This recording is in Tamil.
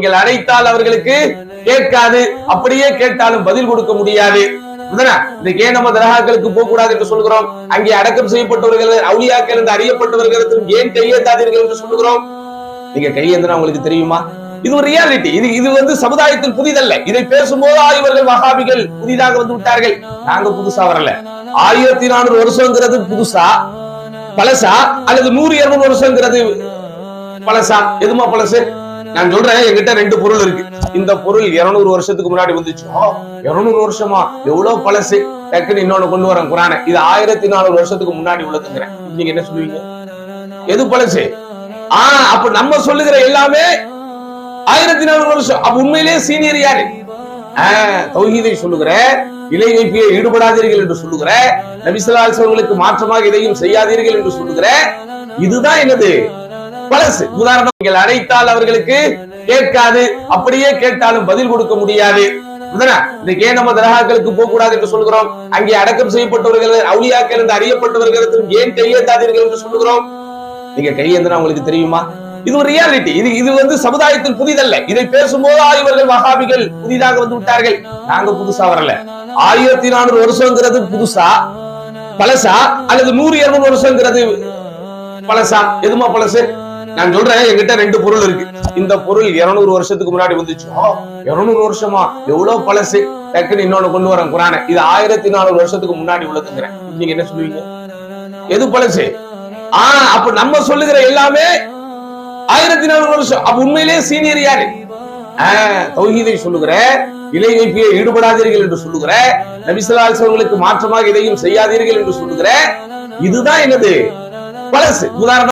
நீங்கள் அழைத்தால் அவர்களுக்கு கேட்காது. அப்படியே கேட்டாலும் பதில் கொடுக்க முடியாது. இன்னைக்கு ஏன் நம்ம தர்காக்களுக்கு போக கூடாது என்று சொல்கிறோம் அங்கே அடக்கம் செய்யப்பட்டவர்கள் அவுளியாக்கள் என்று அறியப்பட்டவர்களிடத்தில் ஏன் கையேந்தாதீர்கள் என்று சொல்கிறோம் நீங்க கையேந்தினா உங்களுக்கு தெரியுமா? இது ஒரு ரியாலிட்டி இது இது வந்து சமுதாயத்தில் புதிதல்ல. இதை பேசும்போது இவர்கள் வகாபிகள் புதிதாக வந்து விட்டார்கள். நாங்க புதுசா வரல. ஆயிரத்தி நானூறு வருஷங்கிறது புதுசா பழசா? அல்லது நூறு இருநூறு வருஷங்கிறது பழசா? எதுமா பழசு? நான் சொல்றேன் என்கிட்ட ரெண்டு பொருள் இருக்கு. இந்த பொருள் 200 வருஷத்துக்கு முன்னாடி வந்துச்சு. 200 வருஷமா? எவ்வளவு பழசு? டக்குன்னு இன்னொன்னு கொண்டு வரேன் குரானை. இது ஆயிரத்தி நானூறு வருஷத்துக்கு முன்னாடி உள்ளதுங்கிறேன். நீங்க என்ன சொல்லுவீங்க? எது பழசு? ஆ அப்ப நம்ம சொல்லுகிற எல்லாமே ஆயிரத்தி நானூறு வருஷம். அப்ப உண்மையிலேயே சீனியர் யாரு? தௌஹீதை சொல்லுகிற இலை வைப்பியை ஈடுபடாதீர்கள் என்று சொல்லுகிற நபிசல்லாசவர்களுக்கு மாற்றமாக இதையும் செய்யாதீர்கள் என்று சொல்லுகிற இதுதான் என்னது? பழசு. உதாரணம் நீங்கள் அழைத்தால் அவர்களுக்கு கேட்காது. அப்படியே கேட்டாலும் பதில் கொடுக்க முடியாது. இன்னைக்கு ஏன் நம்ம தர்காக்களுக்கு போக கூடாது என்று சொல்கிறோம் அங்கே அடக்கம் செய்யப்பட்டவர்கள் அவுளியாக்கள் என்று அறியப்பட்டவர்களிடத்தில் ஏன் கையேந்தாதீர்கள் என்று சொல்லுகிறோம்? நீங்க கையேந்தனா உங்களுக்கு தெரியுமா? இது ஒரு ரியாலிட்டி இது இது வந்து சமுதாயத்தில் புதிதல்ல. இதை பேசும்போது இவர்கள் வகாபிகள் புதிதாக வந்து விட்டார்கள். நாங்க புதுசா வரல. ஆயிரத்தி நானூறு வருஷங்கிறது புதுசா? பழசா? அல்லது நூறு இருநூறு வருஷங்கிறது பழசா? எதுமா பழசு? நான் சொல்றேன் எங்கிட்ட ரெண்டு பொருள் இருக்கு. இந்த பொருள் 200 வருஷத்துக்கு முன்னாடி வந்துச்சு. இருநூறு வருஷமா? எவ்வளவு பழசு? டக்குன்னு இன்னொன்னு கொண்டு வரேன் குரான. இது ஆயிரத்தி நானூறு வருஷத்துக்கு முன்னாடி உள்ளதுங்கிறேன். நீங்க என்ன சொல்லுவீங்க? எது பழசு? ஆ அப்ப நம்ம சொல்லுகிற எல்லாமே ஆயிரத்தி நானூறு வருஷம். அப்ப உண்மையிலேயே சீனியர் யாரு? தௌஹீதை சொல்லுகிற இலை வைப்பியை ஈடுபடாதீர்கள் என்று சொல்லுகிற நபிசல்லாசவர்களுக்கு மாற்றமாக இதையும் செய்யாதீர்கள் என்று சொல்லுகிற இதுதான் என்னது? பழசு. உதாரணம்